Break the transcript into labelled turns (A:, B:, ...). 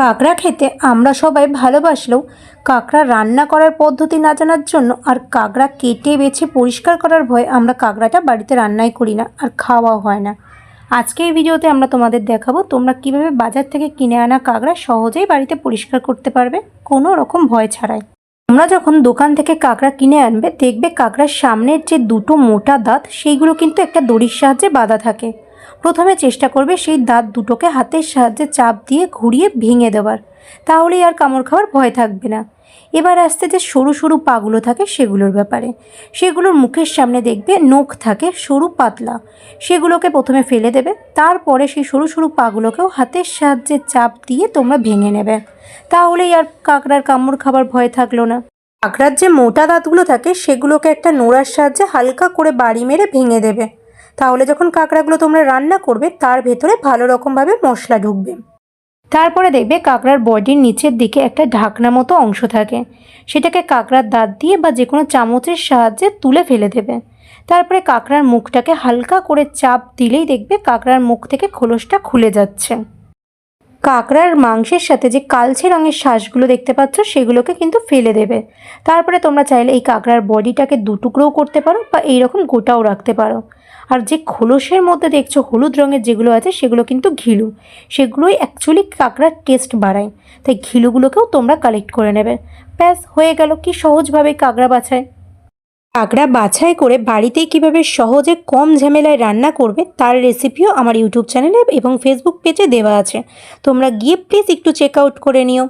A: কাঁকড়া খেতে আমরা সবাই ভালোবাসলেও কাঁকড়া রান্না করার পদ্ধতি না জানার জন্য আর কাঁকড়া কেটে বেছে পরিষ্কার করার ভয়ে আমরা কাঁকড়াটা বাড়িতে রান্নাই করি না আর খাওয়াও হয় না। আজকে এই ভিডিওতে আমরা তোমাদের দেখাবো তোমরা কীভাবে বাজার থেকে কিনে আনা কাঁকড়া সহজেই বাড়িতে পরিষ্কার করতে পারবে কোনো রকম ভয় ছাড়াই। তোমরা যখন দোকান থেকে কাঁকড়া কিনে আনবে, দেখবে কাঁকড়ার সামনের যে দুটো মোটা দাঁত, সেইগুলো কিন্তু একটা দড়ির সাহায্যে বাঁধা থাকে। প্রথমে চেষ্টা করবে সেই দাঁত দুটোকে হাতের সাহায্যে চাপ দিয়ে ঘুরিয়ে ভেঙে দেওয়ার। তাহলেই আর কামড় খাওয়ার ভয় থাকবে না। এবার আসতে যে সরু সরু পাগুলো থাকে সেগুলোর ব্যাপারে। সেগুলোর মুখের সামনে দেখবে নখ থাকে সরু পাতলা। সেগুলোকে প্রথমে ফেলে দেবে, তারপরে সেই সরু সরু পাগুলোকেও হাতের সাহায্যে চাপ দিয়ে তোমরা ভেঙে নেবে। তাহলেই আর কাঁকড়ার কামড় খাবার ভয় থাকল না। কাঁকড়ার যে মোটা দাঁতগুলো থাকে সেগুলোকে একটা নোড়ার সাহায্যে হালকা করে বাড়ি মেরে ভেঙে দেবে। তাহলে যখন কাঁকড়াগুলো তোমরা রান্না করবে, তার ভেতরে ভালো রকমভাবে মশলা ঢুকবে। তারপরে দেখবে কাঁকড়ার বডির নিচের দিকে একটা ঢাকনা মতো অংশ থাকে। সেটাকে কাঁকড়ার দাঁত দিয়ে বা যে কোনো চামচের সাহায্যে তুলে ফেলে দেবে। তারপরে কাঁকড়ার মুখটাকে হালকা করে চাপ দিলেই দেখবে কাঁকড়ার মুখ থেকে খোলসটা খুলে যাচ্ছে। কাঁকড়ার মাংসের সাথে যে কালচে রঙের শ্বাসগুলো দেখতে পাচ্ছ, সেগুলোকে কিন্তু ফেলে দেবে। তারপরে তোমরা চাইলে এই কাঁকড়ার বডিটাকে দু টুকরোও করতে পারো বা এইরকম গোটাও রাখতে পারো। আর যে খোলসের মধ্যে দেখছ, হলুদ রঙের যেগুলো আছে, সেগুলো কিন্তু ঘিলু। সেগুলোই অ্যাকচুয়ালি কাঁকড়ার টেস্ট বাড়ায়। তাই ঘিলুগুলোকেও তোমরা কালেক্ট করে নেবে। ব্যাস, হয়ে গেল। কি সহজভাবে কাঁকড়া বাছায়। কাঁকড়া বাছাই করে বাড়িতেই কীভাবে সহজে কম ঝামেলায় রান্না করবে, তার রেসিপিও আমার ইউটিউব চ্যানেলে এবং ফেসবুক পেজে দেওয়া আছে। তোমরা গিয়ে প্লিজ একটু চেক আউট করে নিও।